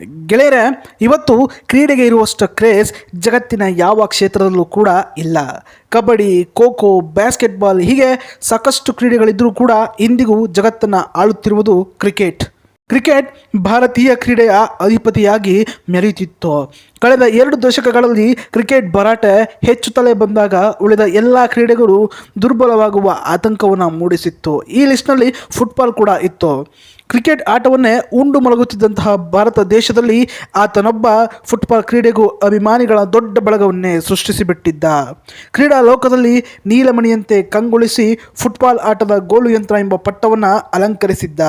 ಗೆಳೆಯರೆ, ಇವತ್ತು ಕ್ರೀಡೆಗೆ ಇರುವಷ್ಟು ಕ್ರೇಜ್ ಜಗತ್ತಿನ ಯಾವ ಕ್ಷೇತ್ರದಲ್ಲೂ ಕೂಡ ಇಲ್ಲ. ಕಬಡ್ಡಿ ಖೋ ಖೋ ಬ್ಯಾಸ್ಕೆಟ್ಬಾಲ್ ಹೀಗೆ ಸಾಕಷ್ಟು ಕ್ರೀಡೆಗಳಿದ್ದರೂ ಕೂಡ ಇಂದಿಗೂ ಜಗತ್ತನ್ನು ಆಳುತ್ತಿರುವುದು ಕ್ರಿಕೆಟ್ ಕ್ರಿಕೆಟ್ ಭಾರತೀಯ ಕ್ರೀಡೆಯ ಅಧಿಪತಿಯಾಗಿ ಮೆರೆಯುತ್ತಿತ್ತು ಕಳೆದ ಎರಡು ದಶಕಗಳಲ್ಲಿ ಕ್ರಿಕೆಟ್ ಭರಾಟೆ ತಲೆ ಬಂದಾಗ ಉಳಿದ ಎಲ್ಲ ಕ್ರೀಡೆಗಳು ದುರ್ಬಲವಾಗುವ ಆತಂಕವನ್ನು ಮೂಡಿಸಿತ್ತು. ಈ ಲಿಸ್ಟ್ನಲ್ಲಿ ಫುಟ್ಬಾಲ್ ಕೂಡ ಇತ್ತು. ಕ್ರಿಕೆಟ್ ಆಟವನ್ನೇ ಉಂಡು ಮಲಗುತ್ತಿದ್ದಂತಹ ಭಾರತ ದೇಶದಲ್ಲಿ ಆತನೊಬ್ಬ ಫುಟ್ಬಾಲ್ ಕ್ರೀಡೆಗೂ ಅಭಿಮಾನಿಗಳ ದೊಡ್ಡ ಬಳಗವನ್ನೇ ಸೃಷ್ಟಿಸಿಬಿಟ್ಟಿದ್ದ. ಕ್ರೀಡಾ ಲೋಕದಲ್ಲಿ ನೀಲಮಣಿಯಂತೆ ಕಂಗೊಳಿಸಿ ಫುಟ್ಬಾಲ್ ಆಟದ ಗೋಲು ಯಂತ್ರ ಎಂಬ ಪಟ್ಟವನ್ನು ಅಲಂಕರಿಸಿದ್ದ.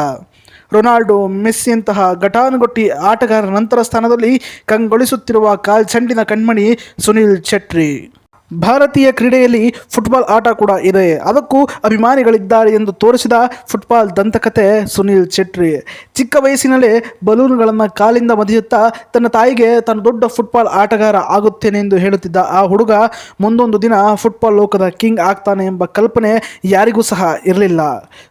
ರೊನಾಲ್ಡೋ ಮೆಸ್ಸಿಯಂತಹ ಘಟಾನುಘಟಿ ಆಟಗಾರರ ನಂತರ ಸ್ಥಾನದಲ್ಲಿ ಕಂಗೊಳಿಸುತ್ತಿರುವ ಕಾಲ್ಚಂಡಿನ ಕಣ್ಮಣಿ ಸುನಿಲ್ ಚೆಟ್ರಿ ಭಾರತೀಯ ಕ್ರೀಡೆಯಲ್ಲಿ ಫುಟ್ಬಾಲ್ ಆಟ ಕೂಡ ಇದೆ. ಅದಕ್ಕೂ ಅಭಿಮಾನಿಗಳಿದ್ದಾರೆ ಎಂದು ತೋರಿಸಿದ ಫುಟ್ಬಾಲ್ ದಂತಕತೆ ಸುನಿಲ್ ಚೆಟ್ರಿ ಚಿಕ್ಕ ವಯಸ್ಸಿನಲ್ಲೇ ಬಲೂನ್ಗಳನ್ನು ಕಾಲಿಂದ ಮದಿಯುತ್ತಾ ತನ್ನ ತಾಯಿಗೆ ತಾನು ದೊಡ್ಡ ಫುಟ್ಬಾಲ್ ಆಟಗಾರ ಆಗುತ್ತೇನೆ ಎಂದು ಹೇಳುತ್ತಿದ್ದ ಆ ಹುಡುಗ ಮುಂದೊಂದು ದಿನ ಫುಟ್ಬಾಲ್ ಲೋಕದ ಕಿಂಗ್ ಆಗ್ತಾನೆ ಎಂಬ ಕಲ್ಪನೆ ಯಾರಿಗೂ ಸಹ ಇರಲಿಲ್ಲ.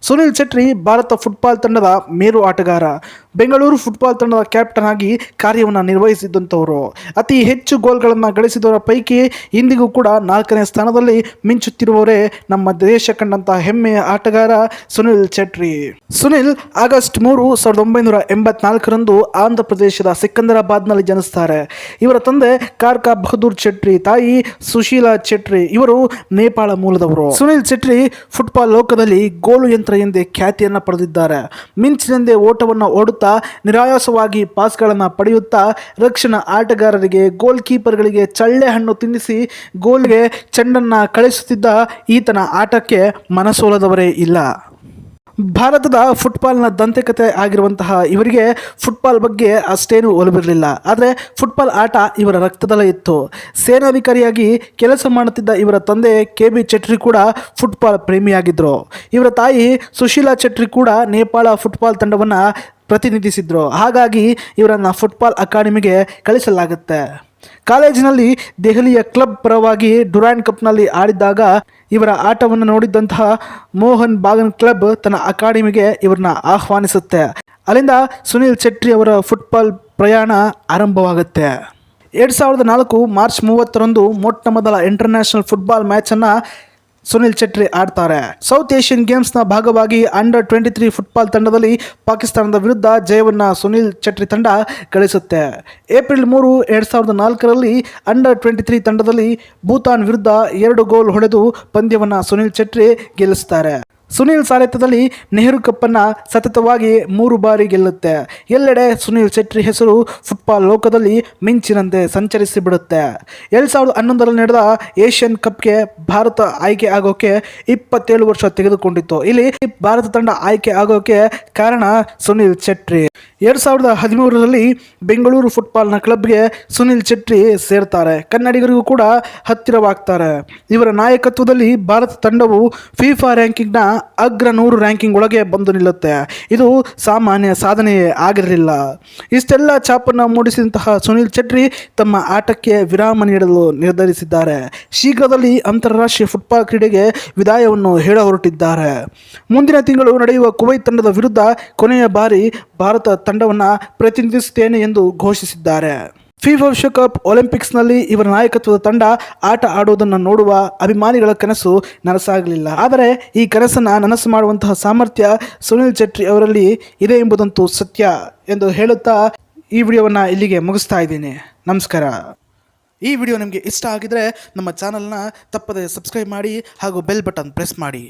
ಸುನಿಲ್ ಚೆಟ್ರಿ ಭಾರತ ಫುಟ್ಬಾಲ್ ತಂಡದ ಮೇರು ಆಟಗಾರ. ಬೆಂಗಳೂರು ಫುಟ್ಬಾಲ್ ತಂಡದ ಕ್ಯಾಪ್ಟನ್ ಆಗಿ ಕಾರ್ಯವನ್ನು ನಿರ್ವಹಿಸಿದ್ದಂಥವರು ಅತಿ ಹೆಚ್ಚು ಗೋಲ್ಗಳನ್ನು ಗಳಿಸಿದವರ ಪೈಕಿ ಇಂದಿಗೂ ಕೂಡ ನಾಲ್ಕನೇ ಸ್ಥಾನದಲ್ಲಿ ಮಿಂಚುತ್ತಿರುವವರೇ ನಮ್ಮ ದೇಶ ಕಂಡಂತಹ ಹೆಮ್ಮೆಯ ಆಟಗಾರ ಸುನಿಲ್ ಚೆಟ್ರಿ ಸುನಿಲ್ ಆಗಸ್ಟ್ ಮೂರು ಸಾವಿರದ ಒಂಬೈನೂರ ಎಂಬತ್ನಾಲ್ಕರಂದು ಆಂಧ್ರ ಪ್ರದೇಶದ ಸಿಕಂದರಾಬಾದ್ನಲ್ಲಿ ಜನಿಸ್ತಾರೆ. ಇವರ ತಂದೆ ಕಾರ್ಕಾ ಬಹದ್ದೂರ್ ಚೆಟ್ರಿ ತಾಯಿ ಸುಶೀಲಾ ಚೆಟ್ರಿ ಇವರು ನೇಪಾಳ ಮೂಲದವರು. ಸುನಿಲ್ ಚೆಟ್ರಿ ಫುಟ್ಬಾಲ್ ಲೋಕದಲ್ಲಿ ಗೋಲು ಯಂತ್ರ ಎಂದೇ ಖ್ಯಾತಿಯನ್ನು ಪಡೆದಿದ್ದಾರೆ. ಮಿಂಚಿನೆಂದೇ ಓಟವನ್ನು ಓಡುತ್ತಾ ನಿರಾಯಾಸವಾಗಿ ಪಾಸ್ಗಳನ್ನು ಪಡೆಯುತ್ತಾ ರಕ್ಷಣಾ ಆಟಗಾರರಿಗೆ ಗೋಲ್ ಕೀಪರ್ಗಳಿಗೆ ಚಳ್ಳೆ ಹಣ್ಣು ತಿನ್ನಿಸಿ ಗೋಲ್ಗೆ ಚೆಂಡನ್ನು ಕಳಿಸುತ್ತಿದ್ದ ಈತನ ಆಟಕ್ಕೆ ಮನಸೋಲದವರೇ ಇಲ್ಲ. ಭಾರತದ ಫುಟ್ಬಾಲ್ನ ದಂತಕತೆ ಆಗಿರುವಂತಹ ಇವರಿಗೆ ಫುಟ್ಬಾಲ್ ಬಗ್ಗೆ ಅಷ್ಟೇನೂ ಒಲವಿರಲಿಲ್ಲ. ಆದರೆ ಫುಟ್ಬಾಲ್ ಆಟ ಇವರ ರಕ್ತದಲ್ಲೇ ಇತ್ತು. ಸೇನಾಧಿಕಾರಿಯಾಗಿ ಕೆಲಸ ಮಾಡುತ್ತಿದ್ದ ಇವರ ತಂದೆ ಕೆ ಬಿ ಚೆಟ್ರಿ ಕೂಡ ಫುಟ್ಬಾಲ್ ಪ್ರೇಮಿಯಾಗಿದ್ದರು ಇವರ ತಾಯಿ ಸುಶೀಲಾ ಚೆಟ್ರಿ ಕೂಡ ನೇಪಾಳ ಫುಟ್ಬಾಲ್ ತಂಡವನ್ನು ಪ್ರತಿನಿಧಿಸಿದ್ರು. ಹಾಗಾಗಿ ಇವರನ್ನು ಫುಟ್ಬಾಲ್ ಅಕಾಡೆಮಿಗೆ ಕಳಿಸಲಾಗುತ್ತೆ. ಕಾಲೇಜಿನಲ್ಲಿ ದೆಹಲಿಯ ಕ್ಲಬ್ ಪರವಾಗಿ ಡುರಾಂಡ್ ಕಪ್ನಲ್ಲಿ ಆಡಿದ್ದಾಗ ಇವರ ಆಟವನ್ನು ನೋಡಿದ್ದಂತಹ ಮೋಹನ್ ಬಾಗನ್ ಕ್ಲಬ್ ತನ್ನ ಅಕಾಡೆಮಿಗೆ ಇವರನ್ನ ಆಹ್ವಾನಿಸುತ್ತೆ. ಅಲ್ಲಿಂದ ಸುನಿಲ್ ಚೆಟ್ರಿ ಅವರ ಫುಟ್ಬಾಲ್ ಪ್ರಯಾಣ ಆರಂಭವಾಗುತ್ತೆ. ಎರಡು ಸಾವಿರದ ನಾಲ್ಕು ಮಾರ್ಚ್ ಮೂವತ್ತರಂದು ಮೊಟ್ಟ ಮೊದಲ ಇಂಟರ್ನ್ಯಾಷನಲ್ ಫುಟ್ಬಾಲ್ ಮ್ಯಾಚನ್ನು ಸುನಿಲ್ ಚೆಟ್ರಿ ಆಡ್ತಾರೆ. ಸೌತ್ ಏಷ್ಯನ್ ಗೇಮ್ಸ್ನ ಭಾಗವಾಗಿ ಅಂಡರ್ ಟ್ವೆಂಟಿ ತ್ರೀ ಫುಟ್ಬಾಲ್ ತಂಡದಲ್ಲಿ ಪಾಕಿಸ್ತಾನದ ವಿರುದ್ಧ ಜಯವನ್ನ ಸುನಿಲ್ ಚೆಟ್ರಿ ತಂಡ ಗಳಿಸುತ್ತೆ. ಏಪ್ರಿಲ್ ಮೂರು, ಎರಡು ಸಾವಿರದ ನಾಲ್ಕರಲ್ಲಿ ಅಂಡರ್ ಟ್ವೆಂಟಿ ತ್ರೀ ತಂಡದಲ್ಲಿ ಭೂತಾನ್ ವಿರುದ್ಧ ಎರಡು ಗೋಲ್ ಹೊಡೆದು ಪಂದ್ಯವನ್ನು ಸುನಿಲ್ ಚೆಟ್ರಿ ಗೆಲ್ಲಿಸ್ತಾರೆ. ಸುನಿಲ್ ಸಾರಥ್ಯದಲ್ಲಿ ನೆಹರು ಕಪ್ಪನ್ನು ಸತತವಾಗಿ ಮೂರು ಬಾರಿ ಗೆಲ್ಲುತ್ತೆ. ಎಲ್ಲೆಡೆ ಸುನಿಲ್ ಶೆಟ್ಟಿ ಹೆಸರು ಫುಟ್ಬಾಲ್ ಲೋಕದಲ್ಲಿ ಮಿಂಚಿನಂತೆ ಸಂಚರಿಸಿ ಬಿಡುತ್ತೆ. ಎರಡು ಸಾವಿರದ ಹನ್ನೊಂದರಲ್ಲಿ ನಡೆದ ಏಷ್ಯನ್ ಕಪ್ಗೆ ಭಾರತ ಆಯ್ಕೆ ಆಗೋಕೆ ಇಪ್ಪತ್ತೇಳು ವರ್ಷ ತೆಗೆದುಕೊಂಡಿತ್ತು. ಇಲ್ಲಿ ಭಾರತ ತಂಡ ಆಯ್ಕೆ ಆಗೋಕೆ ಕಾರಣ ಸುನಿಲ್ ಶೆಟ್ಟಿ ಎರಡು ಸಾವಿರದ ಹದಿಮೂರರಲ್ಲಿ ಬೆಂಗಳೂರು ಫುಟ್ಬಾಲ್ನ ಕ್ಲಬ್ಗೆ ಸುನಿಲ್ ಶೆಟ್ಟಿ ಸೇರ್ತಾರೆ. ಕನ್ನಡಿಗರಿಗೂ ಕೂಡ ಹತ್ತಿರವಾಗ್ತಾರೆ. ಇವರ ನಾಯಕತ್ವದಲ್ಲಿ ಭಾರತ ತಂಡವು ಫಿಫಾ ರ್ಯಾಂಕಿಂಗ್ನ ಅಗ್ರ ನೂರು ರ್ಯಾಂಕಿಂಗ್ ಒಳಗೆ ಬಂದು ನಿಲ್ಲುತ್ತೆ. ಇದು ಸಾಮಾನ್ಯ ಸಾಧನೆ ಆಗಿರಲಿಲ್ಲ. ಇಷ್ಟೆಲ್ಲ ಛಾಪನ್ನು ಮೂಡಿಸಿದಂತಹ ಸುನಿಲ್ ಚೆಟ್ರಿ ತಮ್ಮ ಆಟಕ್ಕೆ ವಿರಾಮ ನೀಡಲು ನಿರ್ಧರಿಸಿದ್ದಾರೆ. ಶೀಘ್ರದಲ್ಲಿ ಅಂತಾರಾಷ್ಟ್ರೀಯ ಫುಟ್ಬಾಲ್ ಕ್ರೀಡೆಗೆ ವಿದಾಯವನ್ನು ಹೇಳ ಹೊರಟಿದ್ದಾರೆ. ಮುಂದಿನ ತಿಂಗಳು ನಡೆಯುವ ಕುವೈತ್ ತಂಡದ ವಿರುದ್ಧ ಕೊನೆಯ ಬಾರಿ ಭಾರತ ತಂಡವನ್ನು ಪ್ರತಿನಿಧಿಸುತ್ತೇನೆ ಎಂದು ಘೋಷಿಸಿದ್ದಾರೆ. ಫಿಫಾ ವಿಶ್ವಕಪ್ ಒಲಿಂಪಿಕ್ಸ್ನಲ್ಲಿ ಇವರ ನಾಯಕತ್ವದ ತಂಡ ಆಟ ಆಡುವುದನ್ನು ನೋಡುವ ಅಭಿಮಾನಿಗಳ ಕನಸು ನನಸಾಗಲಿಲ್ಲ. ಆದರೆ ಈ ಕನಸನ್ನು ನನಸು ಮಾಡುವಂತಹ ಸಾಮರ್ಥ್ಯ ಸುನಿಲ್ ಚೆಟ್ರಿ ಅವರಲ್ಲಿ ಇದೆ ಎಂಬುದಂತೂ ಸತ್ಯ ಎಂದು ಹೇಳುತ್ತಾ ಈ ವಿಡಿಯೋವನ್ನು ಇಲ್ಲಿಗೆ ಮುಗಿಸ್ತಾ ಇದ್ದೀನಿ. ನಮಸ್ಕಾರ. ಈ ವಿಡಿಯೋ ನಿಮಗೆ ಇಷ್ಟ ಆಗಿದರೆ ನಮ್ಮ ಚಾನಲ್ನ ತಪ್ಪದೆ ಸಬ್ಸ್ಕ್ರೈಬ್ ಮಾಡಿ ಹಾಗೂ ಬೆಲ್ ಬಟನ್ ಪ್ರೆಸ್ ಮಾಡಿ.